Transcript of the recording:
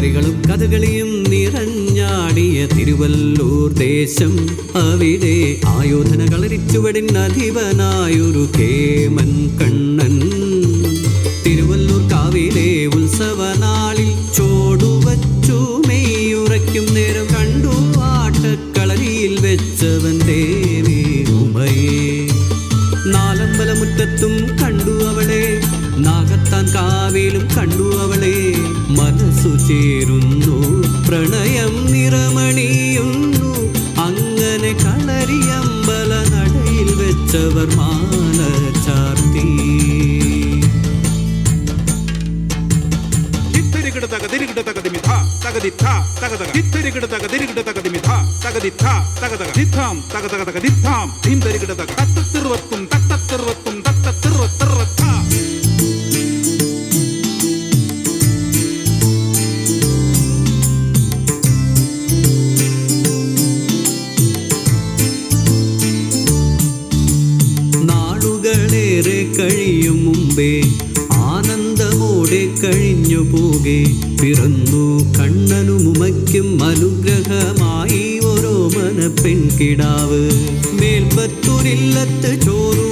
കളരികളും കഥകളിയും നിറഞ്ഞാടിയ തിരുവല്ലൂർ ദേശം. അവിടെ ആയോധന കളരിച്ചുവടിൻ അധിപനായൊരു കേമൻ കണ്ണൻ. തിരുവല്ലൂർ കാവിലെ ഉത്സവനാളിൽ ചോടുവച്ചു മെയ്യുറയ്ക്കും നേരം കണ്ടു ആട്ടക്കളരിയിൽ വെച്ചവൻ ദേവി ഉമയേ നാലമ്പലമുറ്റത്തും കണ്ടു അവളെ. മനസ്സു ചേരുന്നു. പ്രണയം നിറമണിയുന്നു. അങ്ങനെ കളരിയമ്പല നടയിൽ വെച്ചവർ മാല ചാർത്തി ും. തക തിരികിട തക ദിമിഥ തകതി ഥ തക തക. ഹിത്തരികിട തക തിരികിട തക ദിമിഥ തകതി ഥ തക തക. ദിത്താം തക തക തക തക. തത്തത്തിറുവത്തും തത്തത്തിറുവത്തും മുമ്പേ ആനന്ദമോടെ കഴിഞ്ഞു പോകെ. പിറന്നു കണ്ണനും ഉമയ്ക്കും അനുഗ്രഹമായി ഓരോ മന പെൺകിടാവ് മേൽപ്പത്തൂരില്ലത്ത് ചോറ്